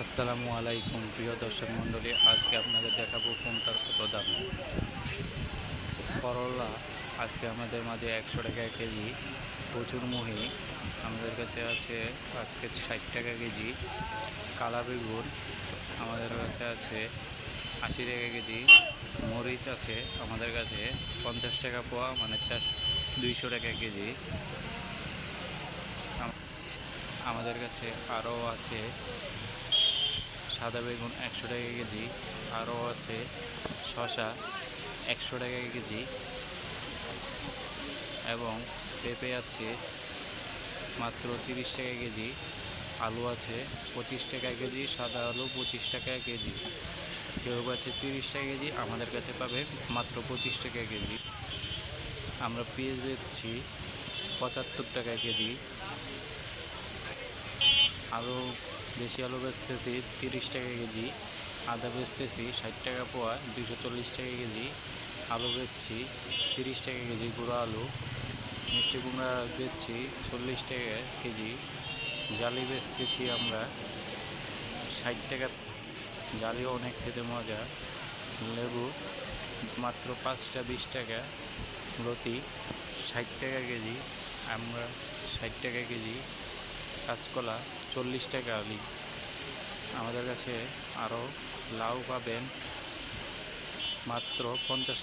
আসসালামু আলাইকুম, প্রিয় দর্শক মণ্ডলী, আজকে আপনাদের দেখাবো কোনটার কত দাম। করলা আজকে আমাদের মাঝে একশো টাকা কেজি প্রচুর মুহি আমাদের কাছে আছে আজকে ষাট টাকা কেজি, কালা বেগুন আমাদের কাছে আছে আশি টাকা কেজি, মরিচ আছে আমাদের কাছে পঞ্চাশ টাকা পোয়া মানে চার, দুইশো টাকা কেজি। আমাদের কাছে আরও আছে সাদা বেগুন একশো টাকা কেজি, আরও আছে শশা একশো টাকা কেজি এবং পেঁপে আছে মাত্র তিরিশ টাকা কেজি, আলু আছে পঁচিশ টাকা কেজি, সাদা আলু পঁচিশ টাকা কেজি। কেউ আছে তিরিশ টাকা কেজি, আমাদের কাছে পাবে মাত্র পঁচিশ টাকা কেজি। আমরা পেঁয়াজ বেচছি পঁচাত্তর টাকা কেজি। আলু দেশি আলু বেচতেছি তিরিশ টাকা কেজি, আদা বেচতেছি ষাট টাকা পোয়া দুশো চল্লিশ টাকা কেজি, আলু বেচছি তিরিশ টাকা কেজি, গুঁড়ো আলু, মিষ্টি কুমড়া বেচছি চল্লিশ টাকা কেজি, জালি বেচতেছি আমরা ষাট টাকা, জালিও অনেক খেতে মজা, লেবু মাত্র পাঁচটা বিশ টাকা লতি ষাট টাকা কেজি, আমরা ষাট টাকা কেজি কাঁচকলা চল্লিশ টাকা আলি আমাদের কাছে আরও লাউ পাবেন মাত্র পঞ্চাশ টাকা